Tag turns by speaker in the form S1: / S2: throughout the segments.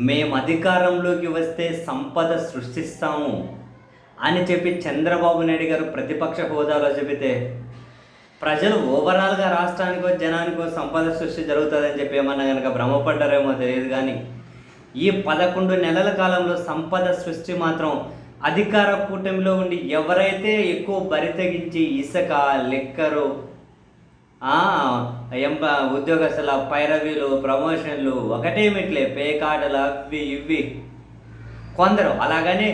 S1: మేము అధికారంలోకి వస్తే సంపద సృష్టిస్తాము అని చెప్పి చంద్రబాబు నాయుడు గారు ప్రతిపక్ష హోదాలో చెబితే ప్రజలు ఓవరాల్గా రాష్ట్రానికో జనానికో సంపద సృష్టి జరుగుతుందని చెప్పి ఏమన్నా కనుక భ్రమపడ్డారేమో తెలియదు కానీ ఈ పదకొండు నెలల కాలంలో సంపద సృష్టి మాత్రం అధికార కూటమిలో ఉండి ఎవరైతే ఎక్కువ బరి తెగించి ఇసుక లెక్కరు ఎంప ఉద్యోగస్తుల పైరవీలు ప్రమోషన్లు ఒకటేమిట్లే పేకాటలు అవి ఇవి కొందరు అలాగనే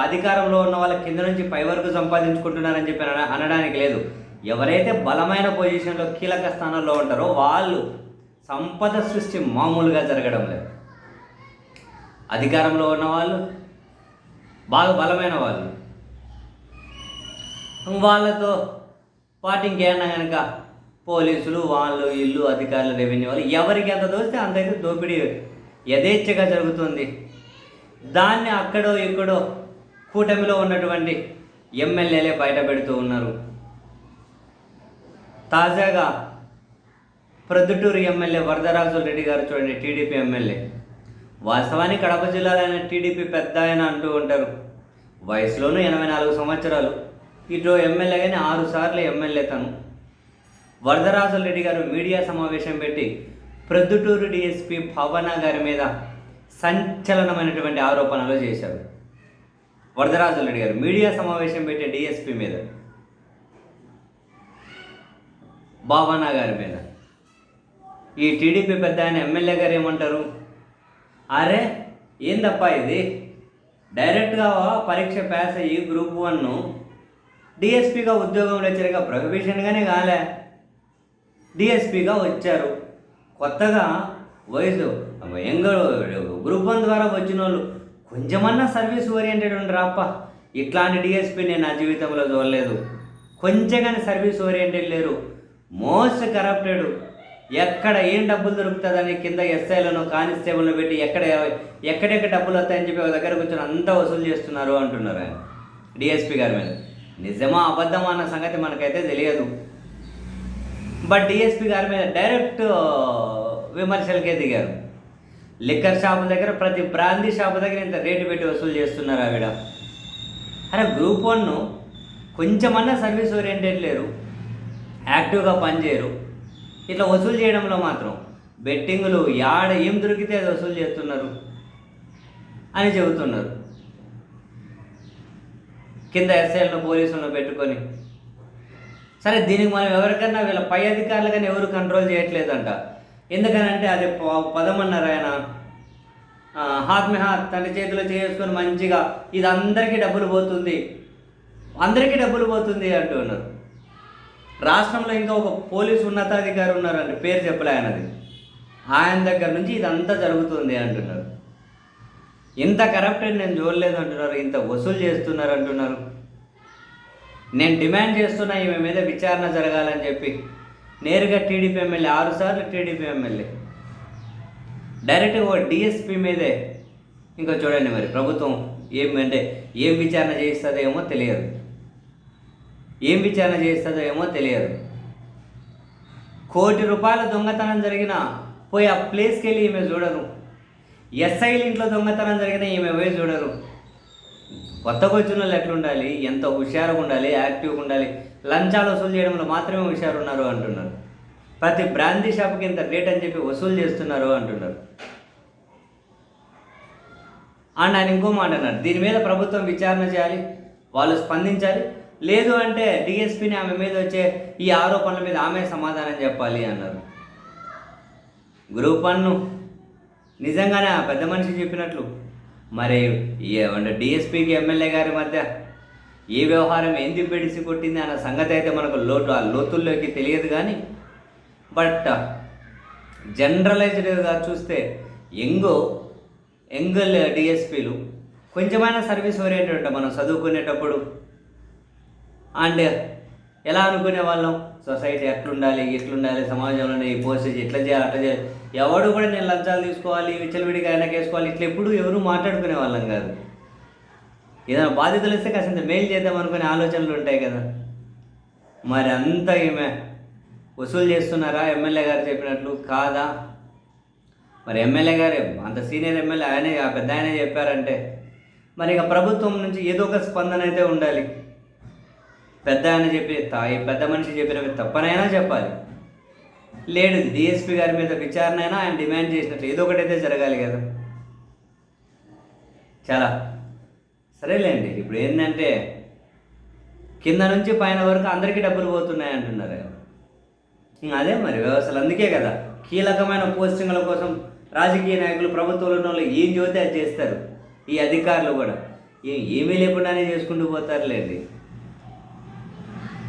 S1: అధికారంలో ఉన్న వాళ్ళ కింద నుంచి పై వరకు సంపాదించుకుంటున్నారని చెప్పి అనడానికి లేదు. ఎవరైతే బలమైన పొజిషన్లో కీలక స్థానంలో ఉంటారో వాళ్ళు సంపద సృష్టి మామూలుగా జరగడం లేదు. అధికారంలో ఉన్న వాళ్ళు బాగా బలమైన వాళ్ళు. వాళ్ళతో పాటు ఇంకేమన్నా కనుక పోలీసులు వాళ్ళు ఇల్లు అధికారులు రెవెన్యూ వాళ్ళు ఎవరికి ఎంత దోస్తే అంతైతే దోపిడీ యథేచ్ఛగా జరుగుతుంది. దాన్ని అక్కడో ఇక్కడో కూటమిలో ఉన్నటువంటి ఎమ్మెల్యేలే బయట పెడుతూ ఉన్నారు. తాజాగా ప్రొద్దుటూరు ఎమ్మెల్యే వరదరాజు రెడ్డి గారు చూడండి టీడీపీ ఎమ్మెల్యే. వాస్తవానికి కడప జిల్లాలో ఆయన టీడీపీ పెద్ద ఆయన అంటూ ఉంటారు. వయసులోనూ ఎనభై నాలుగు సంవత్సరాలు. ఇటు ఎమ్మెల్యే కానీ ఆరు సార్లు ఎమ్మెల్యే తను. వరదరాజు రెడ్డి గారు మీడియా సమావేశం పెట్టి ప్రొద్దుటూరు డిఎస్పి పవన గారి మీద సంచలనమైనటువంటి ఆరోపణలు చేశారు. వరదరాజు రెడ్డి గారు మీడియా సమావేశం పెట్టే డిఎస్పి మీద భావన గారి మీద. ఈ టీడీపీ పెద్ద ఆయన ఎమ్మెల్యే గారు ఏమంటారు? అరే ఏందప్పా ఇది? డైరెక్ట్గా పరీక్ష పాస్ అయ్యి గ్రూప్ వన్ను డిఎస్పిగా ఉద్యోగంలో వచ్చారుగా ప్రొహిబిషన్గానే కాలే. డిఎస్పిగా వచ్చారు. కొత్తగా వయసు యంగ్ గ్రూప్ వన్ ద్వారా వచ్చిన వాళ్ళు కొంచెమన్నా సర్వీస్ ఓరియంటెడ్ ఉండరా అప్ప ఇట్లాంటి డిఎస్పి నేను నా జీవితంలో చూడలేదు. కొంచెం కానీ సర్వీస్ ఓరియంటెడ్ లేరు. Most corrupted. ఎక్కడ ఏం డబ్బులు దొరుకుతుందని కింద ఎస్ఐలను కానిస్టేబుల్ను పెట్టి ఎక్కడ ఎక్కడెక్కడ డబ్బులు వస్తాయని చెప్పి ఒక దగ్గర కూర్చొని అంతా వసూలు చేస్తున్నారు అంటున్నారు ఆయన. డిఎస్పి గారి మీద. నిజమా అబద్ధమా అన్న సంగతి మనకైతే తెలియదు. బట్ డిఎస్పీ గారి మీద డైరెక్ట్ విమర్శలకే దిగారు. లిక్కర్ షాపు దగ్గర ప్రతి బ్రాందీ షాపు దగ్గర ఇంత రేటు పెట్టి వసూలు చేస్తున్నారు ఆవిడ. అరే గ్రూప్ వన్ కొంచెమన్నా సర్వీస్ ఓరియంటెడ్ లేరు యాక్టివ్గా పనిచేయరు ఇట్లా వసూలు చేయడంలో మాత్రం బెట్టింగులు యాడ ఏం దొరికితే అది వసూలు చేస్తున్నారు అని చెబుతున్నారు. కింద ఎస్ఐలను పోలీసులను పెట్టుకొని సరే దీనికి మనం ఎవరికన్నా వీళ్ళ పై అధికారులు కానీ ఎవరు కంట్రోల్ చేయట్లేదంట. ఎందుకనంటే అది ప- పదం అన్నారు ఆయన. ఆ, తన చేతిలో చేసుకొని మంచిగా ఇది అందరికీ డబ్బులు పోతుంది. అందరికీ డబ్బులు పోతుంది అంటున్నారు రాష్ట్రంలో ఇంకా ఒక పోలీసు ఉన్నతాధికారి ఉన్నారండి పేరు చెప్పలే ఆయనది. ఆయన దగ్గర నుంచి ఇదంతా జరుగుతుంది అంటున్నారు. ఇంత కరప్టెడ్ నేను చూడలేదు అంటున్నారు ఇంత వసూలు చేస్తున్నారు అంటున్నారు. నేను డిమాండ్ చేస్తున్నా ఈమె మీద విచారణ జరగాలని చెప్పి. నేరుగా టీడీపీ ఎమ్మెల్యే ఆరుసార్లు టీడీపీ ఎమ్మెల్యే. డైరెక్ట్గా ఓ డిఎస్పీ మీదే. ఇంకా చూడండి మరి ప్రభుత్వం ఏం అంటే ఏం విచారణ చేస్తుందో ఏమో తెలియదు. ఏం విచారణ చేస్తుందో ఏమో తెలియదు. కోటి రూపాయల దొంగతనం జరిగిన పోయి ఆ ప్లేస్కి వెళ్ళి ఈమె చూడరు. ఎస్ఐల ఇంట్లో దొంగతనం జరిగిన ఈమె పోయి చూడరు. కొత్తగా వచ్చిన వాళ్ళు ఎట్లుండాలి? ఎంత హుషారుగా ఉండాలి? యాక్టివ్గా ఉండాలి? లంచాలు వసూలు చేయడంలో మాత్రమే హుషారు ఉన్నారు అంటున్నారు. ప్రతి బ్రాందీ షాప్కి ఇంత రేట్ అని చెప్పి వసూలు చేస్తున్నారు అంటున్నారు. అండ్ ఆయన ఇంకో మాట అన్నారు దీని మీద ప్రభుత్వం విచారణ చేయాలి వాళ్ళు స్పందించాలి. లేదు అంటే డిఎస్పీని ఆమె మీద వచ్చే ఈ ఆరోపణల మీద ఆమె సమాధానం చెప్పాలి అన్నారు. గ్రూప్ వన్ నిజంగానే ఆ పెద్ద మనిషి చెప్పినట్లు మరి అంటే డిఎస్పీకి ఎమ్మెల్యే గారి మధ్య ఏ వ్యవహారం ఏంది పెడిసి కొట్టింది అన్న సంగతి అయితే మనకు లోటు ఆ లోతుల్లోకి తెలియదు కానీ బట్ జనరలైజ్డ్గా చూస్తే ఎంగో ఎంగల్ డిఎస్పీలు కొంచెమైనా సర్వీస్ ఓరియంటెడ్ మనం చదువుకునేటప్పుడు అండ్ ఎలా అనుకునే వాళ్ళం? సొసైటీ ఎట్లుండాలి ఎట్లుండాలి సమాజంలో ఈ పోస్ట్ ఎట్లా చేయాలి అట్లా చేయాలి. ఎవడు కూడా నేను లంచాలు తీసుకోవాలి విచ్చలవిడిగా వెనకేసుకోవాలి ఇట్లా ఎప్పుడు ఎవరు మాట్లాడుకునే వాళ్ళం కాదు. ఏదైనా బాధ్యతలు ఇస్తే కాసింత మెయిల్ చేద్దాం అనుకునే ఆలోచనలు ఉంటాయి కదా. మరి అంతా ఈమె వసూలు చేస్తున్నారా? ఎమ్మెల్యే గారు చెప్పినట్లు కాదా? మరి ఎమ్మెల్యే గారు అంత సీనియర్ ఎమ్మెల్యే ఆయనే ఆ పెద్ద ఆయనే చెప్పారంటే. మరి ఇక ప్రభుత్వం నుంచి ఏదో ఒక స్పందన అయితే ఉండాలి. పెద్ద ఆయన చెప్పి ఈ పెద్ద మనిషి చెప్పినవి తప్పనైనా చెప్పాలి. లేడు. డిఎస్పీ గారి మీద విచారణ అయినా ఆయన డిమాండ్ చేసినట్లు. ఏదో ఒకటైతే జరగాలి కదా. చాలా. సరేలేండి. ఇప్పుడు ఏంటంటే కింద నుంచి పైన వరకు అందరికీ డబ్బులు పోతున్నాయి అంటున్నారు ఇంక అదే మరి వ్యవస్థలు. అందుకే కదా కీలకమైన పోస్టింగ్ల కోసం రాజకీయ నాయకులు ప్రభుత్వంలో ఉన్న వాళ్ళు ఏం చదివితే అది చేస్తారు? ఈ అధికారులు కూడా. ఏమీ లేకుండానే చేసుకుంటూ పోతారులేండి.